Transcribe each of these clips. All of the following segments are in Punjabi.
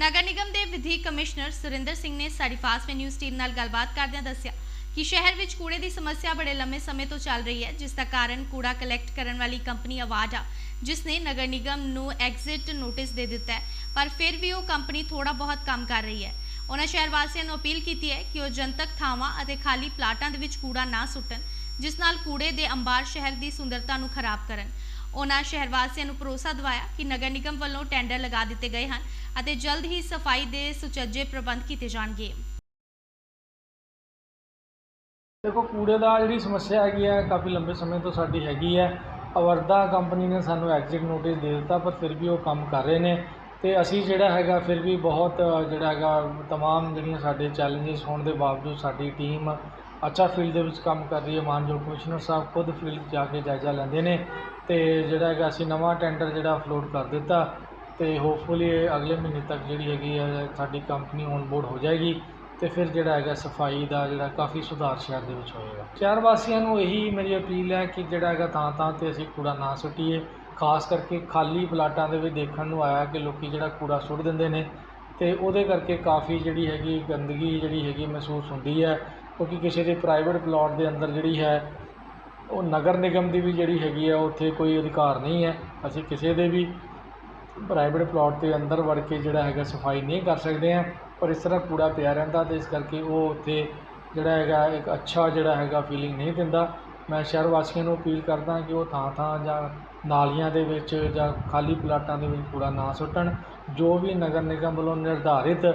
ਨਗਰ ਨਿਗਮ ਦੇ ਵਿਧੀ ਕਮਿਸ਼ਨਰ ਸੁਰਿੰਦਰ ਸਿੰਘ ਨੇ ਸਾਡੀ ਫਾਸਟ ਨਿਊਜ਼ ਟੀਮ ਨਾਲ ਗੱਲਬਾਤ ਕਰਦਿਆਂ ਦੱਸਿਆ ਕਿ ਸ਼ਹਿਰ ਵਿੱਚ ਕੂੜੇ ਦੀ ਸਮੱਸਿਆ ਬੜੇ ਲੰਮੇ ਸਮੇਂ ਤੋਂ ਚੱਲ ਰਹੀ ਹੈ, ਜਿਸ ਦਾ ਕਾਰਨ ਕੂੜਾ ਕਲੈਕਟ ਕਰਨ ਵਾਲੀ ਕੰਪਨੀ ਅਵਾਡਾ ਜਿਸ ਨੇ ਨਗਰ ਨਿਗਮ ਨੂੰ ਐਗਜ਼ਿਟ ਨੋਟਿਸ ਦੇ ਦਿੱਤਾ ਹੈ, ਪਰ ਫਿਰ ਵੀ ਉਹ ਕੰਪਨੀ ਥੋੜਾ ਬਹੁਤ ਕੰਮ ਕਰ ਰਹੀ ਹੈ। ਉਹਨਾਂ ਸ਼ਹਿਰ ਵਾਸੀਆਂ ਨੂੰ ਅਪੀਲ ਕੀਤੀ ਹੈ ਕਿ ਉਹ ਜਨਤਕ ਥਾਵਾਂ ਅਤੇ ਖਾਲੀ ਪਲਾਟਾਂ ਦੇ ਵਿੱਚ ਕੂੜਾ ਨਾ ਸੁੱਟਣ, ਜਿਸ ਨਾਲ ਕੂੜੇ ਦੇ ਅੰਬਾਰ ਸ਼ਹਿਰ ਦੀ ਸੁੰਦਰਤਾ ਨੂੰ ਖਰਾਬ ਕਰਨ। ਉਹਨਾਂ ਸ਼ਹਿਰ ਵਾਸੀਆਂ ਨੂੰ ਭਰੋਸਾ ਦਿਵਾਇਆ ਕਿ ਨਗਰ ਨਿਗਮ ਵੱਲੋਂ ਟੈਂਡਰ ਲਗਾ ਦਿੱਤੇ ਗਏ ਹਨ ਅਤੇ ਜਲਦ ਹੀ ਸਫਾਈ ਦੇ ਸੁਚੱਜੇ ਪ੍ਰਬੰਧ ਕੀਤੇ ਜਾਣਗੇ ਦੇਖੋ ਕੂੜੇ ਦਾ ਜਿਹੜੀ ਸਮੱਸਿਆ ਹੈਗੀ ਹੈ ਕਾਫੀ ਲੰਬੇ ਸਮੇਂ ਤੋਂ ਸਾਡੀ ਹੈਗੀ ਹੈ ਅਵਰਦਾ ਕੰਪਨੀ ਨੇ ਸਾਨੂੰ ਐਗਜ਼ਿਟ ਨੋਟਿਸ ਦੇ ਦਿੱਤਾ ਪਰ ਫਿਰ ਵੀ ਉਹ ਕੰਮ ਕਰ ਰਹੇ ਨੇ ਤੇ ਅਸੀਂ ਜਿਹੜਾ ਹੈਗਾ ਫਿਰ ਵੀ ਬਹੁਤ ਜਿਹੜਾ ਹੈਗਾ तमाम ਜਿਹੜੀਆਂ ਸਾਡੇ ਚੈਲੰਜਸ ਹੋਣ ਦੇ ਬਾਵਜੂਦ ਸਾਡੀ ਟੀਮ ਅੱਛਾ ਫੀਲਡ ਦੇ ਵਿੱਚ ਕੰਮ ਕਰ ਰਹੀ ਹੈ ਮਾਨਯੋਗ ਕਮਿਸ਼ਨਰ ਸਾਹਿਬ, ਖੁਦ ਫੀਲਡ ਜਾ ਕੇ ਜਾਇਜ਼ਾ ਲੈਂਦੇ ਨੇ ਅਤੇ ਜਿਹੜਾ ਹੈਗਾ ਅਸੀਂ ਨਵਾਂ ਟੈਂਡਰ ਜਿਹੜਾ ਅਪਲੋਡ ਕਰ ਦਿੱਤਾ ਅਤੇ ਹੋਪਫੁਲੀ ਅਗਲੇ ਮਹੀਨੇ ਤੱਕ ਜਿਹੜੀ ਹੈਗੀ ਹੈ, ਸਾਡੀ ਕੰਪਨੀ ਔਨ ਬੋਰਡ ਹੋ ਜਾਏਗੀ ਅਤੇ ਫਿਰ ਜਿਹੜਾ ਹੈਗਾ ਸਫ਼ਾਈ ਦਾ ਜਿਹੜਾ ਕਾਫੀ ਸੁਧਾਰ ਸ਼ਹਿਰ ਦੇ ਵਿੱਚ ਹੋਏਗਾ। ਸ਼ਹਿਰ ਵਾਸੀਆਂ ਨੂੰ ਇਹੀ ਮੇਰੀ ਅਪੀਲ ਹੈ ਕਿ ਜਿਹੜਾ ਹੈਗਾ ਥਾਂ ਥਾਂ ਤੇ ਅਸੀਂ ਕੂੜਾ ਨਾ ਸੁੱਟੀਏ, ਖਾਸ ਕਰਕੇ ਖਾਲੀ ਪਲਾਟਾਂ ਦੇ ਵਿੱਚ ਦੇਖਣ ਨੂੰ ਆਇਆ ਕਿ ਲੋਕੀ ਜਿਹੜਾ ਕੂੜਾ ਸੁੱਟ ਦਿੰਦੇ ਨੇ ਤੇ ਉਹਦੇ ਕਰਕੇ ਕਾਫੀ ਜਿਹੜੀ ਹੈਗੀ ਗੰਦਗੀ ਜਿਹੜੀ ਹੈਗੀ ਮਹਿਸੂਸ ਹੁੰਦੀ ਹੈ ਕਿਉਂਕਿ ਕਿਸੇ ਦੇ ਪ੍ਰਾਈਵੇਟ ਪਲਾਟ ਦੇ ਅੰਦਰ ਜਿਹੜੀ ਹੈ, ਉਹ ਨਗਰ ਨਿਗਮ ਦੀ ਵੀ ਜਿਹੜੀ ਹੈਗੀ ਹੈ, ਉੱਥੇ ਕੋਈ ਅਧਿਕਾਰ ਨਹੀਂ ਹੈ। ਅਸੀਂ ਕਿਸੇ ਦੇ ਵੀ ਪ੍ਰਾਈਵੇਟ ਪਲਾਟ ਦੇ ਅੰਦਰ ਵੜ ਕੇ ਜਿਹੜਾ ਹੈਗਾ ਸਫ਼ਾਈ ਨਹੀਂ ਕਰ ਸਕਦੇ ਹਾਂ, ਪਰ ਇਸ ਤਰ੍ਹਾਂ ਕੂੜਾ ਪਿਆ ਰਹਿੰਦਾ ਅਤੇ ਇਸ ਕਰਕੇ ਉਹ ਉੱਥੇ ਜਿਹੜਾ ਹੈਗਾ ਇੱਕ ਅੱਛਾ ਜਿਹੜਾ ਹੈਗਾ ਫੀਲਿੰਗ ਨਹੀਂ ਦਿੰਦਾ। ਮੈਂ ਸ਼ਹਿਰ ਵਾਸੀਆਂ ਨੂੰ ਅਪੀਲ ਕਰਦਾ ਕਿ ਉਹ ਥਾਂ ਥਾਂ ਜਾਂ ਨਾਲੀਆਂ ਦੇ ਵਿੱਚ ਜਾਂ ਖਾਲੀ ਪਲਾਟਾਂ ਦੇ ਵਿੱਚ ਕੂੜਾ ਨਾ ਸੁੱਟਣ। ਜੋ ਵੀ ਨਗਰ ਨਿਗਮ ਵੱਲੋਂ ਨਿਰਧਾਰਿਤ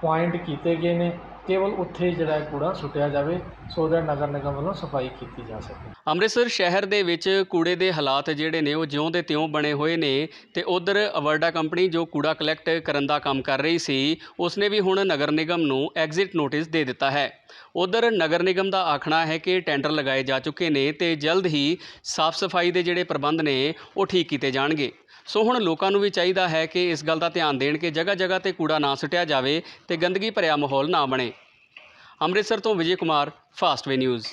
ਪੁਆਇੰਟ ਕੀਤੇ ਗਏ ਨੇ ਕੇਵਲ ਉੱਥੇ ਜਿਹੜਾ ਹੈ ਕੂੜਾ ਸੁੱਟਿਆ ਜਾਵੇ, ਸੋ ਦੈਟ ਨਗਰ ਨਿਗਮ ਵੱਲੋਂ ਸਫ਼ਾਈ ਕੀਤੀ ਜਾ ਸਕੇ। ਅੰਮ੍ਰਿਤਸਰ ਸ਼ਹਿਰ ਦੇ ਵਿੱਚ ਕੂੜੇ ਦੇ ਹਾਲਾਤ ਜਿਹੜੇ ਨੇ, ਉਹ ਜਿਉਂ ਦੇ ਤਿਉਂ ਬਣੇ ਹੋਏ ਨੇ ਤੇ ਉਧਰ ਅਵਰਡਾ ਕੰਪਨੀ ਜੋ ਕੂੜਾ ਕਲੈਕਟ ਕਰਨ ਦਾ ਕੰਮ ਕਰ ਰਹੀ ਸੀ, ਉਸਨੇ ਵੀ ਹੁਣ ਨਗਰ ਨਿਗਮ ਨੂੰ ਐਗਜ਼ਿਟ ਨੋਟਿਸ ਦੇ ਦਿੱਤਾ ਹੈ। ਉਧਰ ਨਗਰ ਨਿਗਮ ਦਾ ਆਖਣਾ ਹੈ ਕਿ ਟੈਂਡਰ ਲਗਾਏ ਜਾ ਚੁੱਕੇ ਨੇ ਤੇ ਜਲਦ ਹੀ ਸਾਫ਼ ਸਫ਼ਾਈ ਦੇ ਜਿਹੜੇ ਪ੍ਰਬੰਧ ਨੇ, ਉਹ ਠੀਕ ਕੀਤੇ ਜਾਣਗੇ। ਸੋ ਹੁਣ ਲੋਕਾਂ ਨੂੰ ਵੀ ਚਾਹੀਦਾ ਹੈ ਕਿ ਇਸ ਗੱਲ ਦਾ ਧਿਆਨ ਦੇਣ ਕਿ ਜਗ੍ਹਾ ਜਗ੍ਹਾ ਤੇ ਕੂੜਾ ਨਾ ਸੁੱਟਿਆ ਜਾਵੇ ਤੇ ਗੰਦਗੀ ਭਰਿਆ ਮਾਹੌਲ ਨਾ ਬਣੇ। ਅੰਮ੍ਰਿਤਸਰ ਤੋਂ ਵਿਜੇ ਕੁਮਾਰ ਫਾਸਟਵੇ ਨਿਊਜ਼